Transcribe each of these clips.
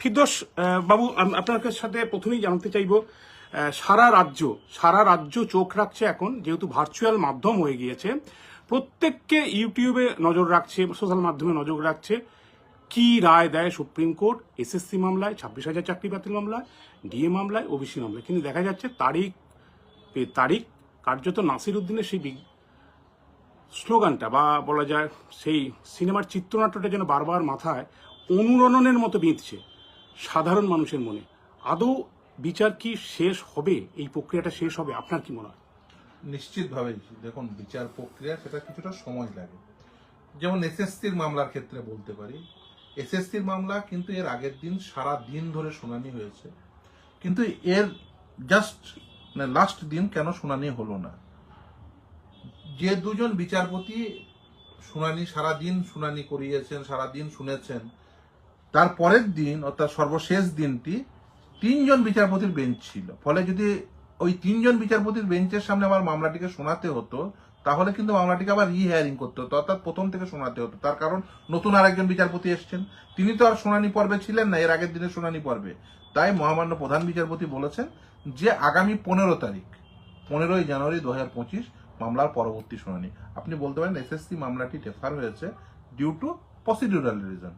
ফিরদোস বাবু আপনার সাথে প্রথমেই জানতে চাইব সারা রাজ্য সারা রাজ্য চোখ রাখছে এখন, যেহেতু ভার্চুয়াল মাধ্যম হয়ে গিয়েছে, প্রত্যেককে ইউটিউবে নজর রাখছে সোশ্যাল মাধ্যমে নজর রাখছে, কি রায় দেয় সুপ্রিম কোর্ট এসএসসি মামলায়, ছাব্বিশ হাজার চাকরি বাতিল মামলায় ডিএ মামলায় ওবিসি মামলায়। কিন্তু দেখা যাচ্ছে তারিখ তারিখ কার্যত নাসির উদ্দিনের সেই স্লোগানটা, বা বলা যায় সেই সিনেমার চিত্রনাট্যটা যেন বারবার মাথায় অনুরণনের মতো বিঁধছে। সাধারণ মানুষের মনে। আদৌ বিচার কি শেষ হবে? এই প্রক্রিয়াটা শেষ হবে? আপনার কি মনে হয়? নিশ্চিতভাবেই। দেখুন, বিচার প্রক্রিয়া, সেটা কিছুটা সময় লাগে। যেমন এসএসসির মামলার ক্ষেত্রে বলতে পারি। এসএসসির মামলা কিন্তু এর আগের দিন সারা দিন ধরে শুনানি হয়েছে। কিন্তু এর জাস্ট মানে লাস্ট দিন কেন শুনানি হলো না? যে দুজন বিচারপতি শুনানি, সারা দিন শুনানি করিয়েছেন, সারা দিন শুনেছেন তার পরের দিন, অর্থাৎ সর্বশেষ দিনটি, তিনজন বিচারপতির বেঞ্চ ছিল। ফলে যদি ওই তিনজন বিচারপতির বেঞ্চের সামনে আমার মামলাটিকে শোনাতে হতো, তাহলে কিন্তু মামলাটিকে আবার রি হেয়ারিং করতে হতো, অর্থাৎ প্রথম থেকে শোনাতে হতো। তার কারণ, নতুন আরেকজন বিচারপতি এসছেন। তিনি তো আর শুনানি পর্বে ছিলেন না, এর আগের দিনে শুনানি পর্বে। তাই মহামান্য প্রধান বিচারপতি বলেছেন যে, আগামী পনেরো তারিখ, পনেরোই জানুয়ারি দু হাজার পঁচিশ মামলার পরবর্তী শুনানি। আপনি বলতে পারেন, এসএসসি মামলাটি রেফার হয়েছে ডিউ টু প্রসিডিউরাল রিজন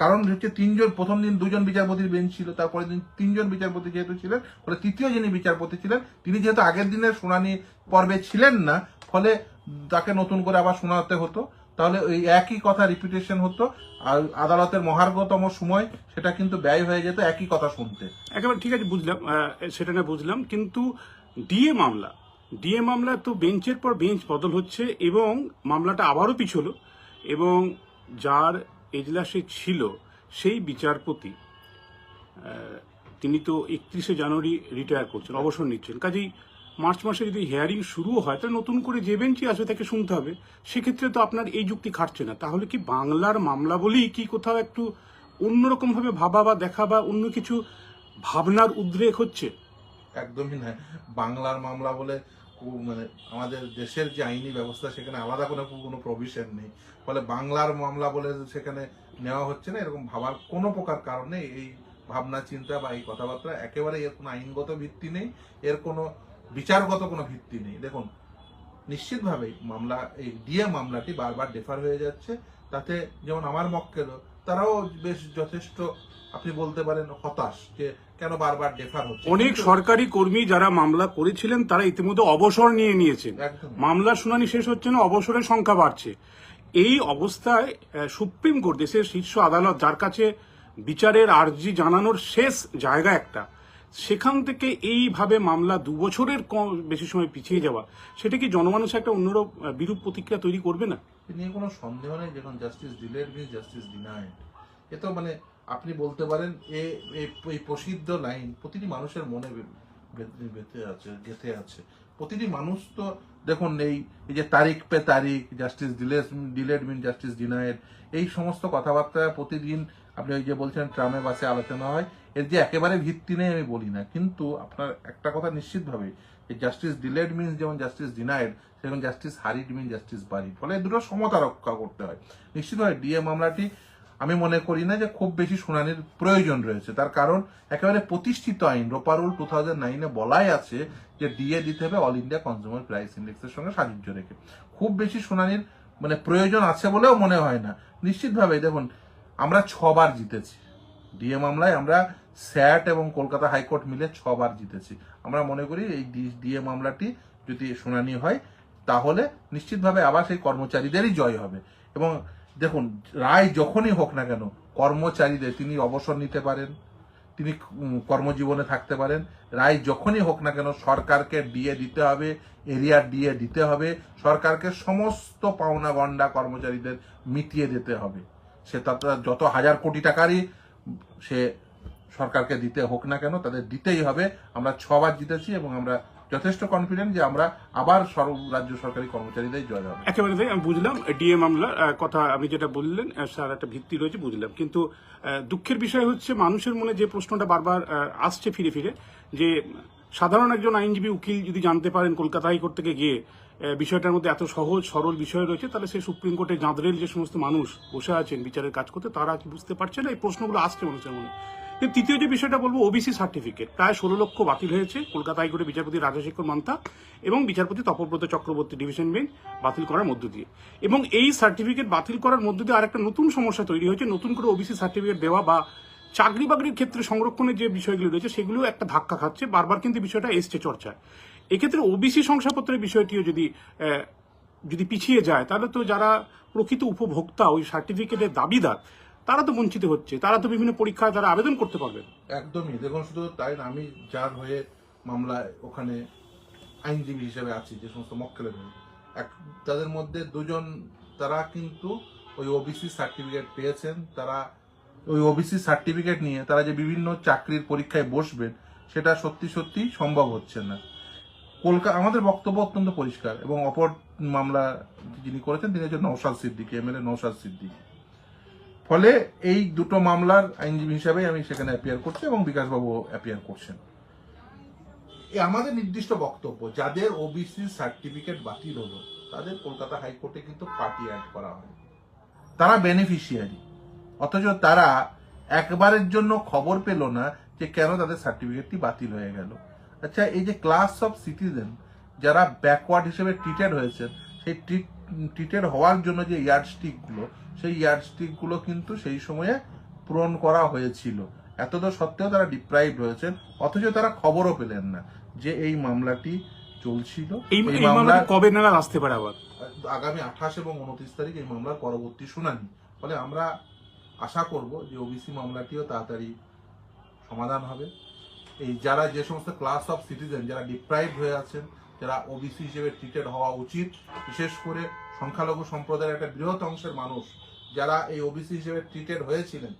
কারণ হচ্ছে তিনজন, প্রথম দিন দুজন বিচারপতির বেঞ্চ ছিল তারপরে দিন তিনজন বিচারপতি যেহেতু ছিলেন, ফলে তৃতীয় যিনি বিচারপতি ছিলেন, তিনি যেহেতু আগের দিনের শুনানি পর্বে ছিলেন না, ফলে তাকে নতুন করে আবার শোনাতে হতো। তাহলে ওই একই কথা রিপিটেশন হতো, আর আদালতের মহার্ঘতম সময় সেটা কিন্তু ব্যয় হয়ে যেত একই কথা শুনতে। একেবারে ঠিক আছে, বুঝলাম সেটা না বুঝলাম, কিন্তু ডিএ মামলা ডিএ মামলা তো বেঞ্চের পর বেঞ্চ বদল হচ্ছে, এবং মামলাটা আবারও পিছলো, এবং যার এজলাসে ছিল সেই বিচারপতি তিনি তো একত্রিশে জানুয়ারি রিটায়ার করছেন, অবসর নিচ্ছেন। কাজেই মার্চ মাসে যদি হেয়ারিং শুরু হয়, তাহলে নতুন করে যে বেঞ্চই আসবে তাকে শুনতে হবে। সেক্ষেত্রে তো আপনার এই যুক্তি খাটছে না। তাহলে কি বাংলার মামলা বলেই কি কোথাও একটু অন্যরকম ভাবে বা দেখা বা অন্য কিছু ভাবনার উদ্রেক হচ্ছে? একদমই নয়। বাংলার মামলা বলে মানে আমাদের দেশের যে আইনি ব্যবস্থা, সেখানে আলাদা কোনো কোনো প্রভিশন নেই। ফলে বাংলার মামলা বলে সেখানে নেওয়া হচ্ছে না, এরকম ভাবার কোনো প্রকার কারণে এই ভাবনা, চিন্তা বা এই কথাবার্তা একেবারে এর কোনো আইনগত ভিত্তি নেই, এর কোনো বিচারগত কোনো ভিত্তি নেই। দেখুন, নিশ্চিতভাবেই মামলা, এই ডিএ মামলাটি বারবার ডেফার হয়ে যাচ্ছে। তাতে যেমন আমার মক্কেলও তারাও বেশ যথেষ্ট আপনি বলতে পারেন হতাশ যে কেন বারবার ডেফার হচ্ছে। অনেক সরকারি কর্মী যারা মামলা করেছিলেন তারা ইতিমধ্যে অবসর নিয়ে নিয়েছেন। মামলা মামলার শুনানি শেষ হচ্ছে না অবসরের সংখ্যা বাড়ছে। এই অবস্থায় সুপ্রিম কোর্ট দেশের শীর্ষ আদালত যার কাছে বিচারের আর্জি জানানোর শেষ জায়গা একটা সেখান থেকে এইভাবে মামলা দু বছরের কম- বেশি সময় পিছিয়ে যাওয়া, সেটা কি জনমানুষ একটা অন্যরূপ বিরূপ প্রতিক্রিয়া তৈরি করবে না? নিয়ে কোনো সন্দেহ নেই যখন justice delayed means justice denied. এ তো মানে আপনি বলতে পারেন এ এই প্রসিদ্ধ লাইন প্রতিটি মানুষের মনে বেঁধে আছে, গেঁথে আছে। প্রতিটি মানুষ তো দেখুন এই এই যে তারিখ পে তারিখ, justice delayed delayed mean justice denied, এই সমস্ত কথাবার্তা প্রতিদিন আপনি ওই যে বলছেন ট্রামে বাসে আলোচনা হয়, এর যে একেবারে ভিত্তি নেই আমি বলি না। কিন্তু আপনার একটা কথা নিশ্চিতভাবে, যে জাস্টিস ডিলেড মিনস যেমন জাস্টিস ডিনাইড সেরকম justice hurried mean justice buried ফলে দুটো সমতা রক্ষা করতে হয়। নিশ্চিতভাবে ডিএ মামলাটি আমি মনে করি না যে খুব বেশি শুনানির প্রয়োজন রয়েছে। তার কারণ, একেবারে প্রতিষ্ঠিত আইন রোপারুল টু থাউজেন্ড নাইনে বলাই আছে যে ডিএ দিতে হবে অল ইন্ডিয়া কনজিউমার প্রাইস ইন্ডেক্সের সঙ্গে সাযুজ্য রেখে। খুব বেশি শুনানির মানে প্রয়োজন আছে বলেও মনে হয় না। নিশ্চিতভাবে, দেখুন আমরা ছবার জিতেছি। ডিএ মামলায় আমরা স্যাট এবং কলকাতা হাইকোর্ট মিলে ছবার জিতেছি। আমরা মনে করি এই ডিএ মামলাটি যদি শুনানি হয়, তাহলে নিশ্চিতভাবে আবার সেই কর্মচারীদেরই জয় হবে। এবং দেখুন, রায় যখনই হোক না কেন, কর্মচারীদের তিনি অবসর নিতে পারেন, তিনি কর্মজীবনে থাকতে পারেন। রায় যখনই হোক না কেন, সরকারকে ডিএ দিতে হবে এরিয়ার ডিএ দিতে হবে, সরকারকে সমস্ত পাওনা গন্ডা কর্মচারীদের মিটিয়ে দিতে হবে। সে তাতে যত হাজার কোটি টাকারই সে সরকারকে দিতে হোক না কেন, তাদের দিতেই হবে। আমরা ছবার জিতেছি এবং আমরা যথেষ্ট কনফিডেন্ট যে আমরা আবার রাজ্য সরকারি কর্মচারীদের জয় হবে। একেবারে তাই, আমি বুঝলাম ডিএ মামলার কথা আপনি যেটা বললেন স্যার, একটা ভিত্তি রয়েছে, বুঝলাম। কিন্তু দুঃখের বিষয় হচ্ছে, মানুষের মনে যে প্রশ্নটা বারবার আসছে ফিরে ফিরে, যে সাধারণ একজন আইনজীবী উকিল যদি জানতে পারেন কলকাতা হাইকোর্ট থেকে গিয়ে বিষয়টার মধ্যে এত সহজ, সরল বিষয় রয়েছে, তাহলে সেই সুপ্রিম কোর্টে জাঁদরেল যে সমস্ত মানুষ বসে আছেন, বিচারের কাজ করতে, তারা কি বুঝতে পারছে না? এই প্রশ্নগুলো আসছে মানুষের মনে। তৃতীয় যে বিষয়টা বলব ওবিসি সার্টিফিকেট প্রায় ষোলো লক্ষ বাতিল হয়েছে কলকাতা হাইকোর্টের বিচারপতি রাজশেখর মান্তা এবং বিচারপতি তপব্রত চক্রবর্তী ডিভিশন বেঞ্চ বাতিল করার মধ্য দিয়ে। এবং এই সার্টিফিকেট বাতিল করার মধ্য দিয়ে আরেকটা নতুন সমস্যা তৈরি হয়েছে, নতুন করে ওবিসি সার্টিফিকেট দেওয়া বা চাকরি বাকরির ক্ষেত্রে সংরক্ষণের যে বিষয়গুলো রয়েছে, সেগুলো একটা ধাক্কা খাচ্ছে। বারবার কিন্তু বিষয়টা এসছে চর্চায়। এক্ষেত্রে ওবিসি শংসাপত্রের বিষয়টিও যদি যদি পিছিয়ে যায়, তাহলে তো যারা প্রকৃত উপভোক্তা, ওই সার্টিফিকেটের দাবিদার, তারা তো বঞ্চিত হচ্ছে। তারা তো বিভিন্ন পরীক্ষায় তারা আবেদন করতে পারবেন একদমই। দেখুন, শুধু তাই না, আমি যার হয়ে মামলায় ওখানে আইনজীবী হিসেবে আছি, যে সমস্ত মক্কেলের এক, তাদের মধ্যে দুজন, তারা কিন্তু ওই ওবিসি সার্টিফিকেট পেয়েছেন, তারা ওই ওবিসি সার্টিফিকেট নিয়ে তারা যে বিভিন্ন চাকরির পরীক্ষায় বসবেন, সেটা সত্যি সত্যি সম্ভব হচ্ছে না। কলকাতা আমাদের বক্তব্য অত্যন্ত পরিষ্কার এবং অপর মামলা যিনি করেছেন তিনি হচ্ছেন নৌসাদ সিদ্দিকি, এমএলএ নৌসাদ সিদ্দিকি। ফলে এই দুটো মামলার আইনজীবী হিসাবে আমি সেখানে অ্যাপিয়ার করছি এবং বিকাশবাবু অ্যাপিয়ার করছেন। এ আমাদের নির্দিষ্ট বক্তব্য, যাদের ওবিসি সার্টিফিকেট বাতিল হলো, তাদের কলকাতা হাইকোর্টে কিন্তু পার্টি অ্যাড করা হয়। তারা বেনিফিশিয়ারি অথচ তারা একবারের জন্য খবর পেল না যে কেন তাদের সার্টিফিকেটটি বাতিল হয়ে গেল। আচ্ছা এই যে ক্লাস অফ সিটিজেন যারা ব্যাকওয়ার্ড হিসেবে ট্রিটেড হয়েছে সেই ট্রিটেড হওয়ার জন্য যে ইয়ার্ডস্টিকগুলো সেই ইয়ার্ডস্টিকগুলো কিন্তু সেই সময়ে পূরণ করা হয়েছিল। এতদ সত্ত্বেও তারা ডিপ্রাইভ হয়েছেন অথচ তারা খবরও পেলেন না যে এই মামলাটি চলছিল। এই মামলাটি কবে নাগাদ আসতে পারে আবার? আগামী আঠাশ এবং উনত্রিশ তারিখ এই মামলার পরবর্তী শুনানি। ফলে আমরা আশা করব যে ওবিসি মামলাটিও তাড়াতাড়ি সমাধান হবে। এই যারা যে সমস্ত ক্লাস অফ সিটিজেন যারা ডিপ্রাইভ হয়ে আছেন, যারা ওবিসি হিসেবে ট্রিটেড হওয়া উচিত, বিশেষ করে সংখ্যালঘু সম্প্রদায়ের একটা বৃহৎ অংশের মানুষ যারা এই ওবিসি হিসেবে ট্রিটেড হয়েছিলেন,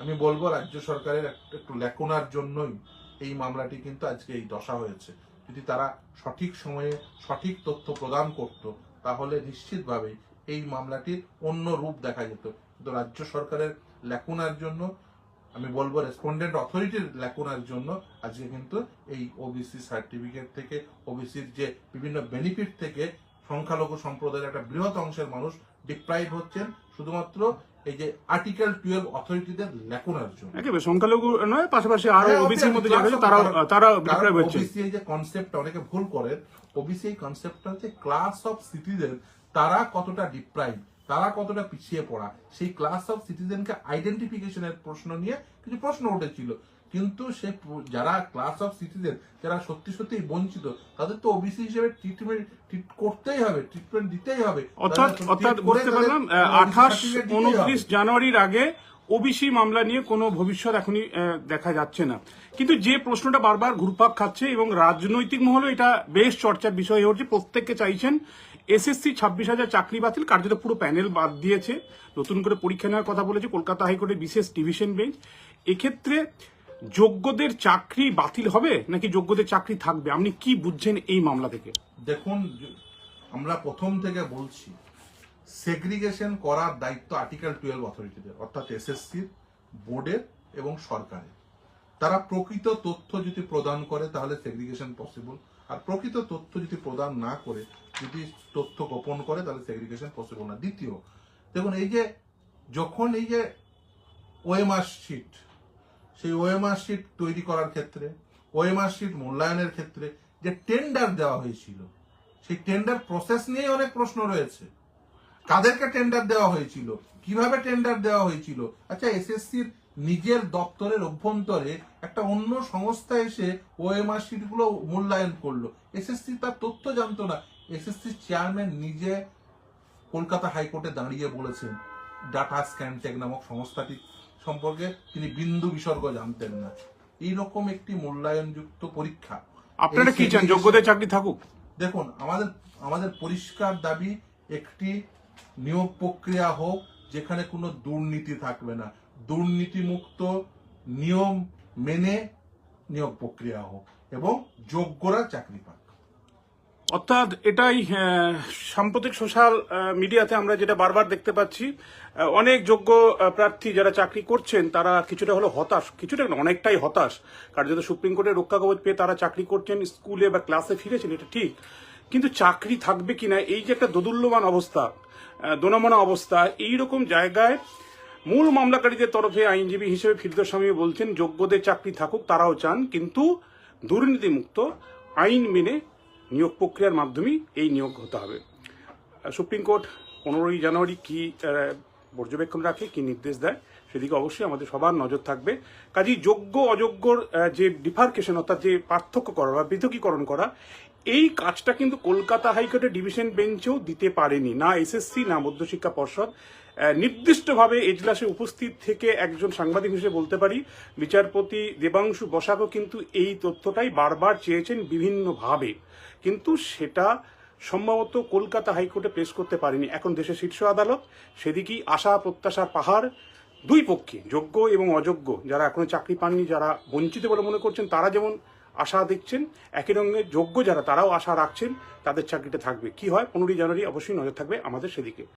আমি বলব রাজ্য সরকারের একটা লেখনার জন্যই এই মামলাটি কিন্তু আজকে এই দশা হয়েছে। যদি তারা সঠিক সময়ে সঠিক তথ্য প্রদান করত, তাহলে নিশ্চিতভাবে এই মামলাটির অন্য রূপ দেখা যেত। কিন্তু রাজ্য সরকারের লেখনার জন্য আমি বলব রেসপন্ডেন্ট অথরিটির লেখনার জন্য আজকে কিন্তু এই ওবিসি সার্টিফিকেট থেকে ওবিসির যে বিভিন্ন বেনিফিট থেকে সংখ্যালঘু সম্প্রদায়ের একটা বৃহৎ অংশের মানুষ ডিপ্রাইভ হচ্ছেন শুধুমাত্র এই যে আর্টিকেল টুয়েলভ অথরিটিদের লেখনার জন্য। একেবারে সংখ্যালঘু নয় পাশাপাশি আরও হ্যাঁ, ওবিসির মধ্যে যারা আছে তারা তারা ডিপ্রাইভ হচ্ছে ওবিসি এই যে কনসেপ্ট অনেকে ভুল করেন ওবিসি এই কনসেপ্টটা হচ্ছে ক্লাস অফ সিটিজেন তারা কতটা ডিপ্রাইভ তারা কতটা পিছিয়ে পড়া? সেই ক্লাস অফ সিটিজেনকে আইডেন্টিফিকেশনের প্রশ্ন নিয়ে কিছু প্রশ্ন উঠেছিল। কিন্তু সে যারা ক্লাস অফ সিটিজেন যারা সত্যি সত্যি বঞ্চিত তাদের তো ওবিসি হিসেবে ট্রিটমেন্ট ট্রিট করতেই হবে ট্রিটমেন্ট দিতেই হবে। অর্থাৎ অর্থাৎ বলতে বুঝতে পারলাম আঠাশ উনত্রিশ জানুয়ারির আগে ওবিসি মামলা নিয়ে কোনো ভবিষ্যৎ এখনই দেখা যাচ্ছে না। কিন্তু যে প্রশ্নটা বারবার ঘুরপাক খাচ্ছে এবং রাজনৈতিক মহলে এটা বেশ চর্চার বিষয় হয়ে উঠছে, প্রত্যেককে চাইছেন এসএসসি ছাব্বিশ হাজার চাকরি বাতিল, কার্যত পুরো প্যানেল বাদ দিয়েছে, নতুন করে পরীক্ষা নেওয়ার কথা বলেছে কলকাতা হাইকোর্টের বিশেষ ডিভিশন বেঞ্চ। এক্ষেত্রে যোগ্যদের চাকরি বাতিল হবে নাকি যোগ্যদের চাকরি থাকবে? আপনি কি বুঝছেন এই মামলা থেকে? দেখুন, আমরা প্রথম থেকে বলছি সেগ্রিগেশন করার দায়িত্ব আর্টিকেল টুয়েলভ অথরিটিদের অর্থাৎ এসএসসির বোর্ডের এবং সরকারের। তারা প্রকৃত তথ্য যদি প্রদান করে, তাহলে সেগ্রিগেশন পসিবল আর প্রকৃত তথ্য যদি প্রদান না করে, যদি তথ্য গোপন করে, তাহলে সেগ্রিগেশন পসিবল না। দ্বিতীয়, দেখুন, এই যে, যখন এই যে ওএমআর শিট সেই ওএমআর শিট তৈরি করার ক্ষেত্রে ওএমআর শিট মূল্যায়নের ক্ষেত্রে যে টেন্ডার দেওয়া হয়েছিল, সেই টেন্ডার প্রসেস নিয়েই অনেক প্রশ্ন রয়েছে। কাদেরকে টেন্ডার দেওয়া হয়েছিল? কীভাবে টেন্ডার দেওয়া হয়েছিল? আচ্ছা এসএসসির নিজের দপ্তরের অভ্যন্তরে একটা অন্য সংস্থা এসে ওএমআর শিটগুলো মূল্যায়ন করল। এসএসসি তার তথ্য জানতো না। এসএসসি চেয়ারম্যান নিজে কলকাতা হাইকোর্টে দাঁড়িয়ে বলেছেন ডাটা স্ক্যানটেক নামক সংস্থাটি সম্পর্কে তিনি বিন্দু বিসর্গ জানতেন না। এইরকম একটি মূল্যায়নযুক্ত পরীক্ষা। আপনারা কি চান? যোগ্যদের চাকরি থাকুক? দেখুন আমাদের আমাদের পরিষ্কার দাবি একটি নিয়োগ প্রক্রিয়া হোক, যেখানে কোনো দুর্নীতি থাকবে না। দুর্নীতিমুক্ত নিয়ম মেনে নিয়োগ প্রক্রিয়া হোক এবং যোগ্যরা চাকরি পাক। অর্থাৎ এটাই সাম্প্রতিক সোশ্যাল মিডিয়াতে আমরা যেটা বারবার দেখতে পাচ্ছি অনেক যোগ্য প্রার্থী যারা চাকরি করছেন, তারা কিছুটা হলো হতাশ। কিছুটা অনেকটাই হতাশ। কারণ যেহেতু সুপ্রিম কোর্টের রক্ষা কবচ পেয়ে তারা চাকরি করছেন, স্কুলে বা ক্লাসে ফিরেছেন, এটা ঠিক। কিন্তু চাকরি থাকবে কিনা, এই যে একটা দোদুল্যমান অবস্থা দোনামনা অবস্থা, এইরকম জায়গায় মূল মামলাকারীদের তরফে আইনজীবী হিসেবে ফিরদোস স্বামী বলছেন, যোগ্যদের চাকরি থাকুক, তারাও চান, কিন্তু দুর্নীতিমুক্ত আইন মেনে নিয়োগ প্রক্রিয়ার মাধ্যমেই এই নিয়োগ হতে হবে। সুপ্রিম কোর্ট পনেরোই জানুয়ারি কি পর্যবেক্ষণ রাখে, কি নির্দেশ দেয়, সেদিকে অবশ্যই আমাদের সবার নজর থাকবে। কাজেই যোগ্য অযোগ্যর যে ডিফার্কেশন, অর্থাৎ যে পার্থক্য করা বা পৃথকীকরণ করা এই কাজটা কিন্তু কলকাতা হাইকোর্টের ডিভিশন বেঞ্চেও দিতে পারেনি। না এসএসসি না মধ্যশিক্ষা পর্ষদ। নির্দিষ্টভাবে এজলাসে উপস্থিত থেকে একজন সাংবাদিক হিসেবে বলতে পারি, বিচারপতি দেবাংশু বসাকও কিন্তু এই তথ্যটাই বারবার চেয়েছেন বিভিন্নভাবে। কিন্তু সেটা সম্ভবত কলকাতা হাইকোর্টে পেশ করতে পারেনি। এখন দেশের শীর্ষ আদালত, সেদিকেই আশা প্রত্যাশার পাহাড় দুই পক্ষে, যোগ্য এবং অযোগ্য। যারা এখনও চাকরি পাননি, যারা বঞ্চিত বলে মনে করছেন, তারা যেমন আশা দেখছেন, একই রঙে যোগ্য যারা, তারাও আশা রাখছেন, তাদের চাকরিটা থাকবে। কি হয়? পনেরোই জানুয়ারি অবশ্যই নজর থাকবে আমাদের সেদিকে।